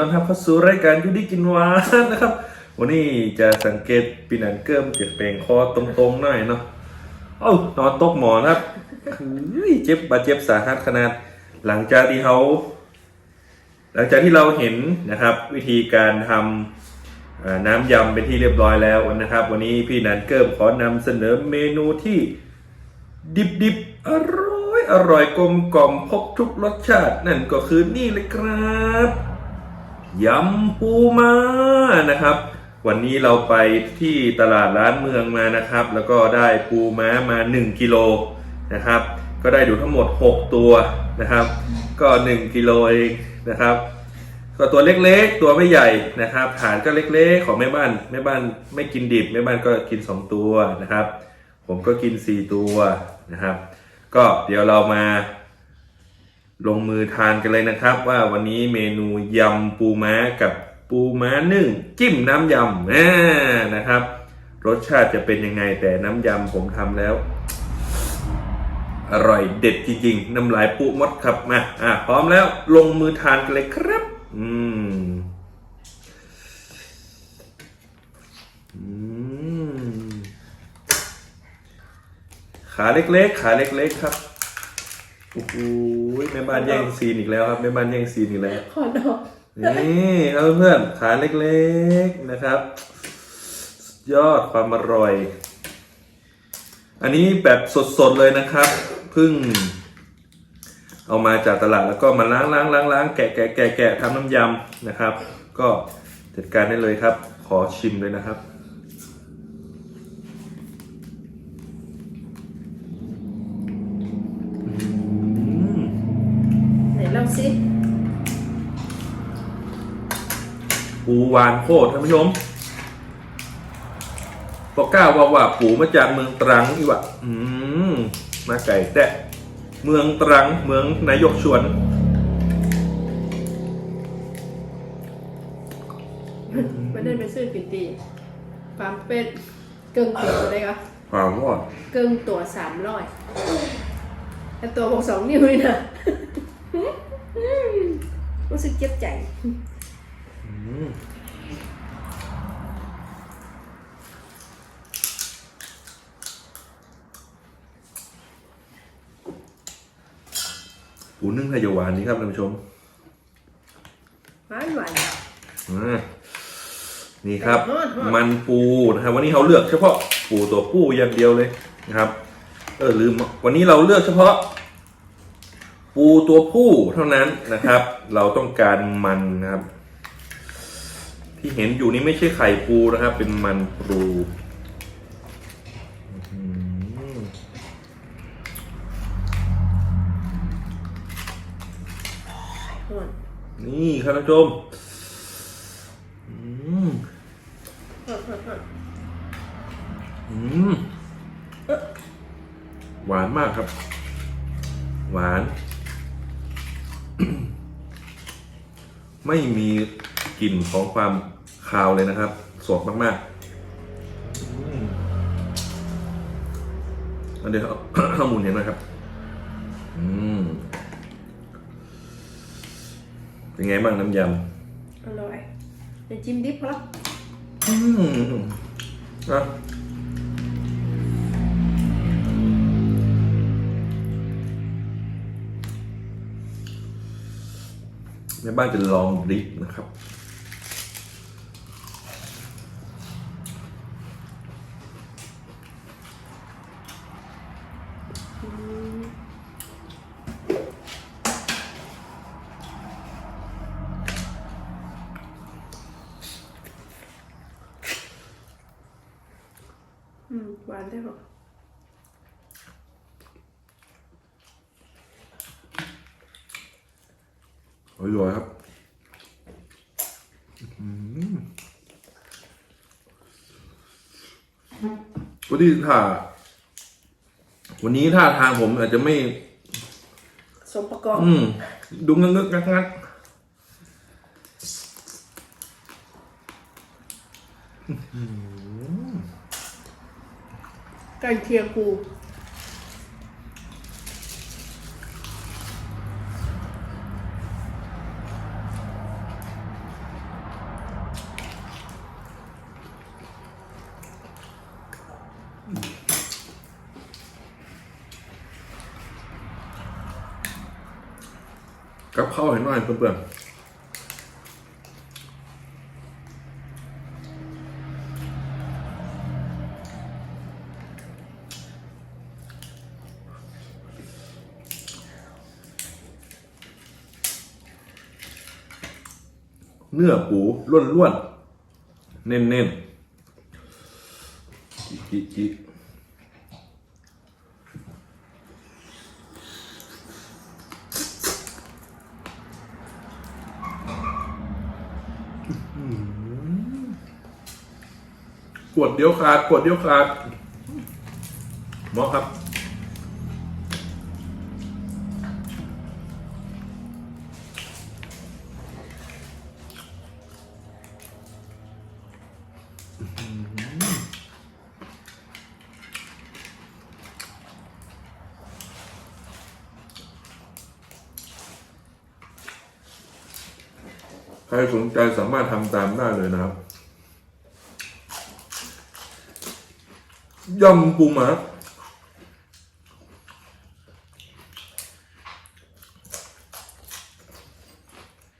ต้อนรับเข้าสู่รายการยูดีกินหวานนะครับ วันนี้จะสังเกตปีนันเกิมเจ็บเปลงคอตรงๆหน่อยเนาะเอ้านอนตกหมอนครับเจ็บบาดเจ็บสาหัสขนาด หลังจากที่เขาหลังจากที่เราเห็นนะครับ วิธีการทำน้ำยำเป็นที่เรียบร้อยแล้วนะครับ วันนี้พี่นันเกิมขอนำเสนอเมนูที่ดิบดิบๆอร่อยอร่อยกลมกล่อมครบทุกรสชาติ นั่นก็คือนี่เลยครับ ยำปูมานะครับ วันนี้เราไปที่ตลาดร้านเมืองมานะครับ แล้วก็ได้ปูม้ามา 1กิโลนะครับ ก็ได้ดูทั้งหมด 6 ตัวนะครับ ก็ 1กิโลเองนะครับ ก็ตัวเล็กๆ ตัวไม่ใหญ่นะครับฐานก็เล็กๆ ของแม่บ้านแม่บ้านไม่กินดิบแม่บ้านก็กิน 2 ตัวนะครับ ผมก็กิน 4 ตัวนะครับ ก็เดี๋ยวเรามา ลงมือทานกันเลยนะครับ ว่าวันนี้เมนูยำปูม้ากับปูม้านึ่งจิ้มน้ำยำนะครับ รสชาติจะเป็นยังไงแต่น้ำยำผมทำแล้ว อร่อยเด็ดจริงๆ น้ำลายปุมดครับมาอะพร้อมแล้วลงมือทานกันเลยครับ อืมอืมขาเล็กๆ ขาเล็กๆ ครับ โอ้โหแม่บ้านแย่งซีนอีกแล้วครับแม่บ้านแย่งซีนอีกแล้ว ขอดอกนี่ครับเพื่อนๆขาเล็กๆนะครับสุดยอดความอร่อย อันนี้แบบสดๆเลยนะครับเพิ่ง เอามาจากตลาดแล้วก็มาล้างล้างล้างล้างแกะแกะแกะแกะทำน้ำยำนะครับ ก็จัดการได้เลยครับ ขอชิมเลยนะครับ ไหนลองสิปูวานโคตรท่านผู้ชมบอกกล้าว่าว่าปูมาจากเมืองตรังอีกวะอืมมาไก่แต่เมืองตรังเมืองนายกชวนไม่ได้ไปซื้อปิตีฟาร์มเป็ดเกิงตัวอะไรก็ความว่าเกิงตัวสามร้อยแต่ตัวบอกสองนิ้วเลยนะ รู้สึกเจ็บใจอืมปูนึ่งไทยหวานนี่ครับท่านผู้ชมหวานหวานอ่านี่ครับฮอดฮอดมันปูนะครับ วันนี้เขาเลือกเฉพาะปูตัวปูอย่างเดียวเลยนะครับ เออลืมวันนี้เราเลือกเฉพาะ ปูตัวผู้เท่านั้นนะครับ เราต้องการมันนะครับ ที่เห็นอยู่นี้ไม่ใช่ไข่ปูนะครับ เป็นมันปูนี่ครับท่านผู้ชมหวานมากครับ หวาน ไม่มีกลิ่นของความคาวเลยนะครับ สดมากๆอืมอันเดี๋ยวข้อมูลเห็นไหมครับ อืมเป็นไงบ้างน้ำยอร่อยเดี๋ยวจิ้มดิบพอละำอืมอะ แม่บ้านจะลองดริปนะครับอืมหวานเด้อวานได้ห รออร่อยครับอืมวันนี้ถ้า วันนี้ท่าทางผมอาจจะไม่ สมประกอบ อืม ดูงึกๆงักงักไก่เคียงกู กับข้าวเห็นหน่อยเพื่อนเนื้อปูล้วนๆเน้นๆจิจิ วดเดียวขาดขวดเดียวขาดหมอครับ ใครสนใจสามารถทำตามได้เลยนะครับ ยำปูมา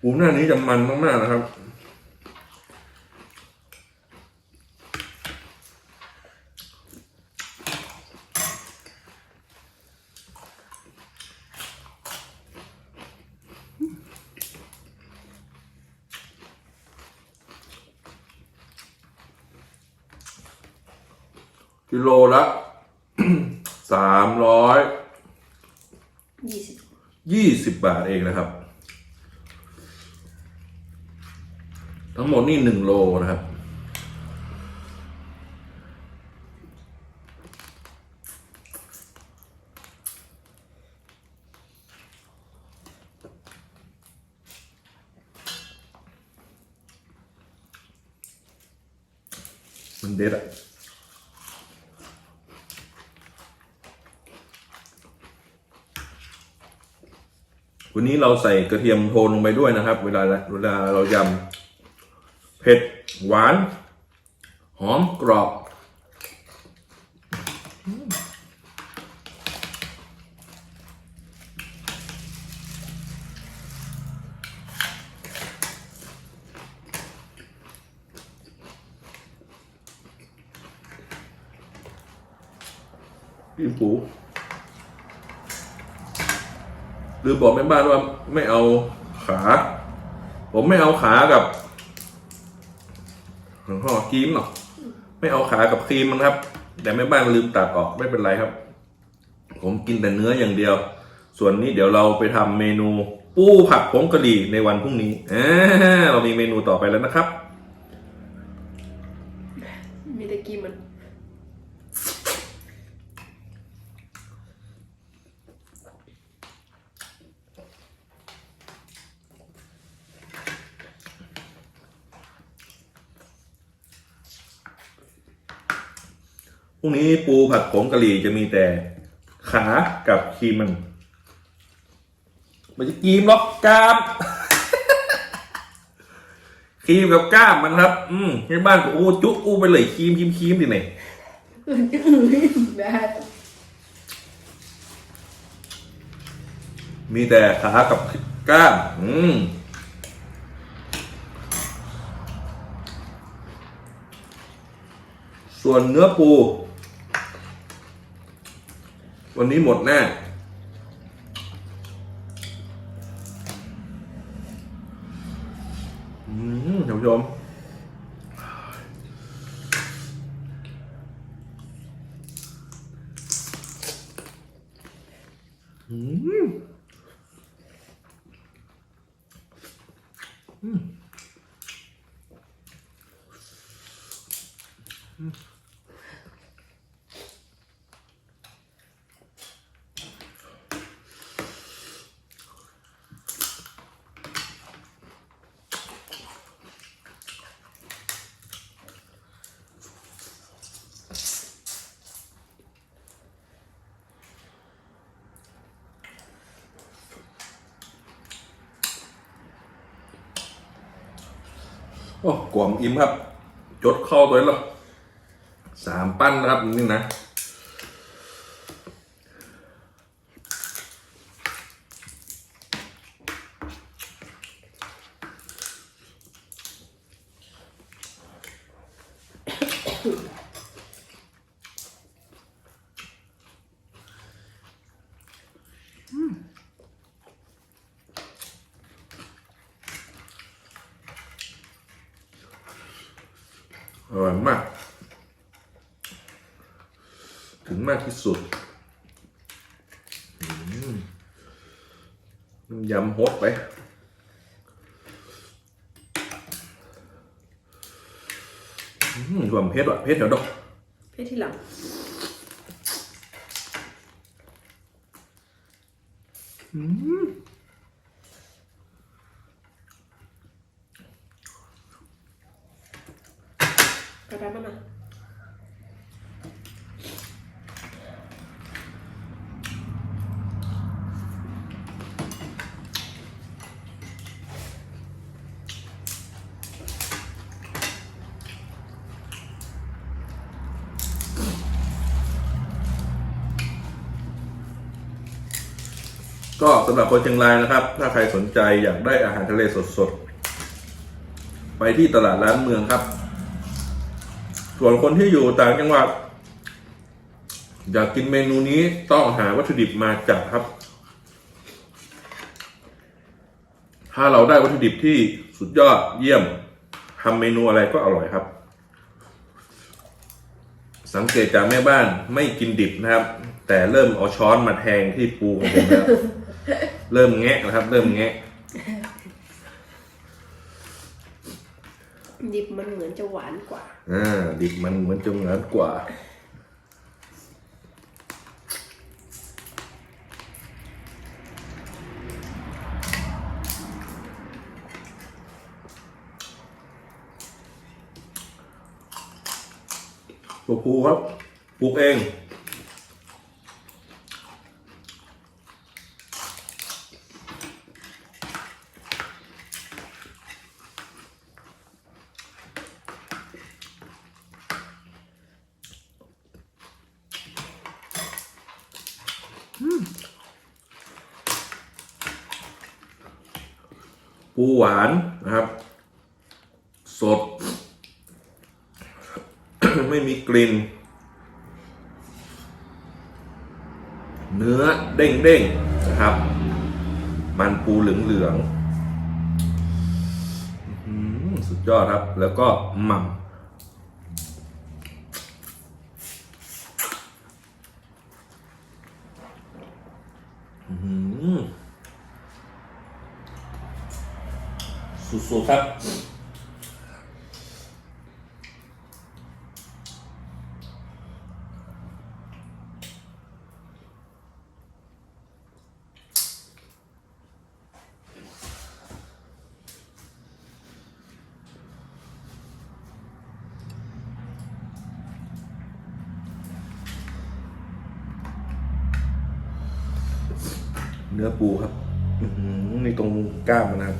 ปูหน้านี้จะมันมากๆนะครับ กิโลละสามร้อยยี่สิบยี่สิบบาทเองนะครับ ทั้งหมดนี่หนึ่งโลนะครับ มันเด็ดอะ วั นี้เราใส่กระเทียมโทนลงไปด้วยนะครับ เวลาเวลาเรายำเผ็ดหวาน หอมกรอบพี่ปูห รือบอกแม่บ้านว่าไม่เอาขา ผมไม่เอาขากับหลวงพ่อครีมหรอกไม่เอาขากับครีมมันครับ แต่แม่บ้านลืมตัดออกไม่เป็นไรครับ ผมกินแต่เนื้ออย่างเดียว ส่วนนี้เดี๋ยวเราไปทำเมนู ปูผัดผงกะหรี่ในวันพรุ่งนี้เรามีเมนูต่อไปแล้วนะครับ มีตะกี้มัน พ รุ่งนี้ปูผัดผงกะหรี่จะมีแต่ขากับครีมมันมันจะกรีมหรอกกล้ามครีมกับกล้ามมันครับ อืมในบ้านก็อู้จุ๊อู้ไปเลยครีมครีมครีมดิไหนแบบมีแต่ขากับกล้าม อืมส่วนเนื้อปู วันนี้หมดแน่ โอ้กล่อมอิ่มครับ จดเข้าตัวนี้แล้วสามปั้นนะครับนี่นะ ร่อยมาก ถึงมากที่สุดอืมน้ำยำฮดไปอืมรวมเพชรว่ะเพชรเดี๋ยวดอกเพศที่หลังก ระดาษมันอะก็สำหรับคนเชียงรายนะครับ ถ้าใครสนใจอยากได้อาหารทะเลสดๆ ไปที่ตลาดร้านเมืองครับ ส่วนคนที่อยู่ต่างจังหวัดอยากกินเมนูนี้ต้องหาวัตถุดิบมาจัดครับ ถ้าเราได้วัตถุดิบที่สุดยอดเยี่ยมทำเมนูอะไรก็อร่อยครับ สังเกตจากแม่บ้านไม่กินดิบนะครับ แต่เริ่มเอาช้อนมาแทงที่ปูของผมแล้วเริ่มแงะนะครับ เริ่มแงะ ดิบ มันเหมือนจะหวานกว่า อ่า ดิบมันเหมือนจะเหวานกว่า ตัวปูครับปลูกเอง ปูหวานนะครับ สด ไม่มีกลิ่น เนื้อเด้งเด้งๆนะครับ มันปูเหลืองเหลืองๆสุดยอดครับ แล้วก็หม่ำอื้อหือ สุดๆครับ เนื้อปูครับ อื้อหือในตรงกล้ามมันนะครับ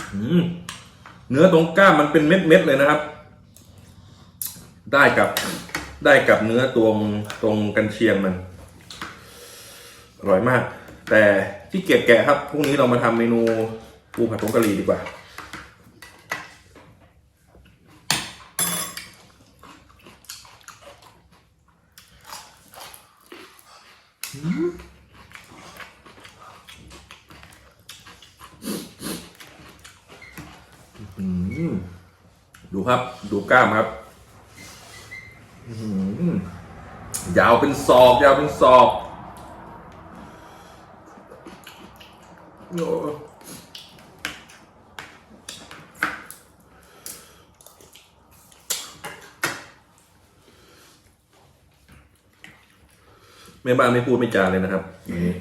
อืม เนื้อตรงกล้ามมันเป็นเม็ดๆเลยนะครับ ได้กับได้กับเนื้อตรงตรงกันเชียงมัน อร่อยมาก แต่ที่เกียจแกะครับพรุ่งนี้เรามาทำเมนูปูผัดผงกะหรี่ดีกว่า อืมดูครับ ดูกล้ามครับอื้อหือยาว เป็นศอกยาวเป็นศอกแม่บ้านไม่พูดไม่จาเลยนะครับอย่างนี้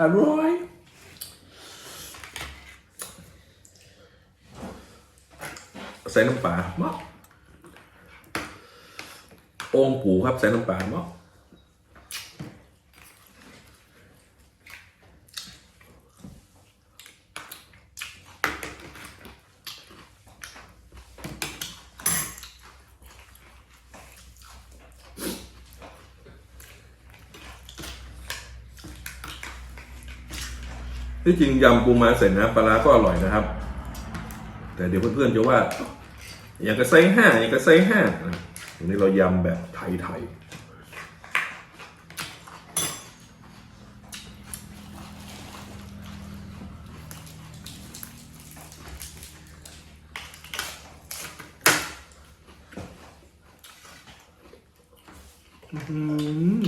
อร่อย ใส่น้ำปลาหม้อโอ่งปูครับ ใส่น้ำปลาหม้อที่จริงยำปูมาใส่น้ำปลาร้าก็อร่อยนะครับ แต่เดี๋ยวเพื่อนๆจะว่า อยากจะใส่ห้าอยากจะใส่ห้านะวันนี้เรายำแบบ ไทยๆอื้อหือ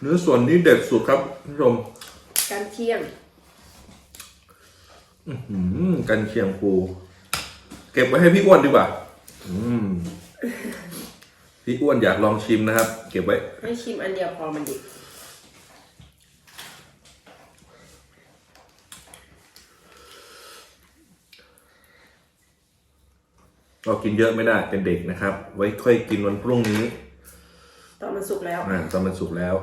เนื้อส่วนนี้เด็ดสุดครับคุณผู้ชมการเคี่ยงอืมกันเชียงปู เก็บไว้ให้พี่อ้วนดีกว่า อืมพี่อ้วนอยากลองชิมนะครับ เก็บไว้ให้ชิมอันเดียวพอมันดิเรากินเยอะไม่ได้เป็นเด็กนะครับ ไว้ค่อยกินวันพรุ่งนี้ ตอนมันสุกแล้ว อ่าตอนมันสุกแล้ว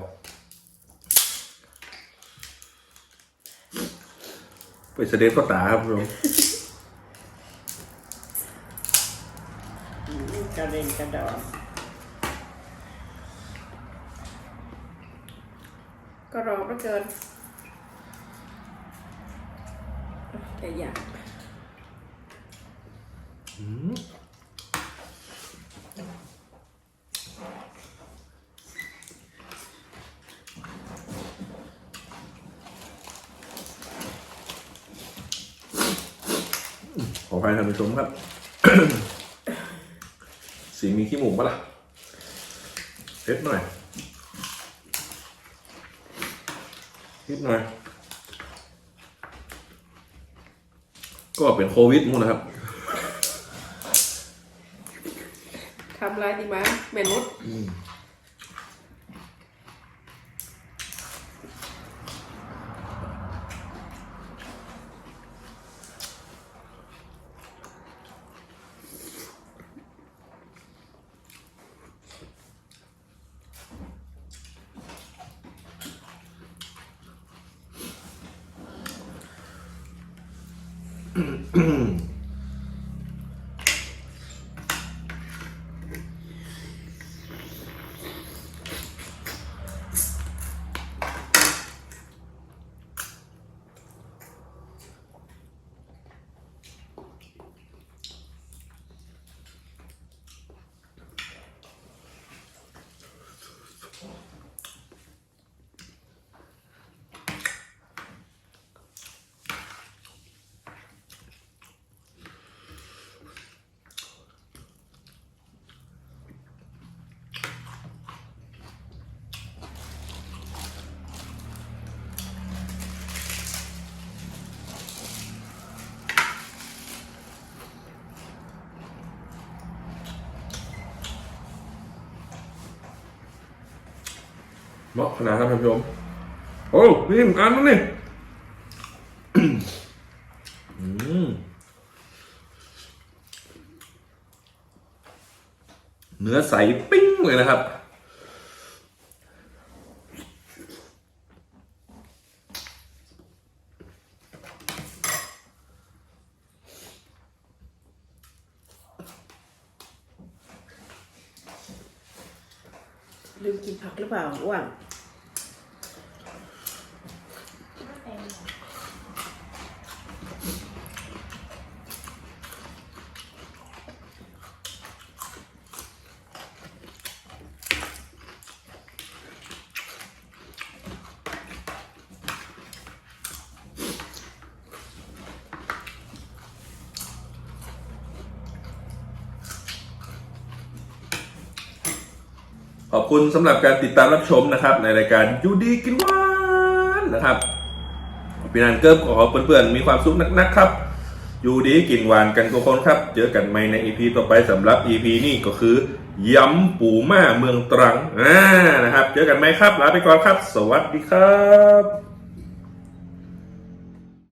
ไปเสด็จก็ตาครับคุณผู้ชม กระเด็นกระดอนก็รอไม่เกินแต่อยากขออภัยท่านผู้ชมครับ สีมีขี้หมูปะล่ะเล็ดหน่อยนิดหน่อย ก็เป็นโควิดมั้งนะครับทำลายดีมั้ยเมนุษย์ เหมาะขนาดครับท่านผู้ชมโอ้นี่เหมือนกันนะนี่อืมเนื้อใสปิ้งเลยนะครับ ลืมกินผักหรือเปล่าอ้วน คุณสำหรับการติดตามรับชมนะครับ ในรายการยูดีกินหวานนะครับพี่นันเกิร์ขอเพื่อนๆมีความสุขนักๆครับยูดีกินหวานกันทุกคนครับ เจอกันใหม่ในอีพีต่อไปสำหรับอีพีนี้ก็คือ ย้ำปูม่าเมืองตรังอ่านะครับ เจอกันไหมครับ ลาไปก่อนครับ สวัสดีครับ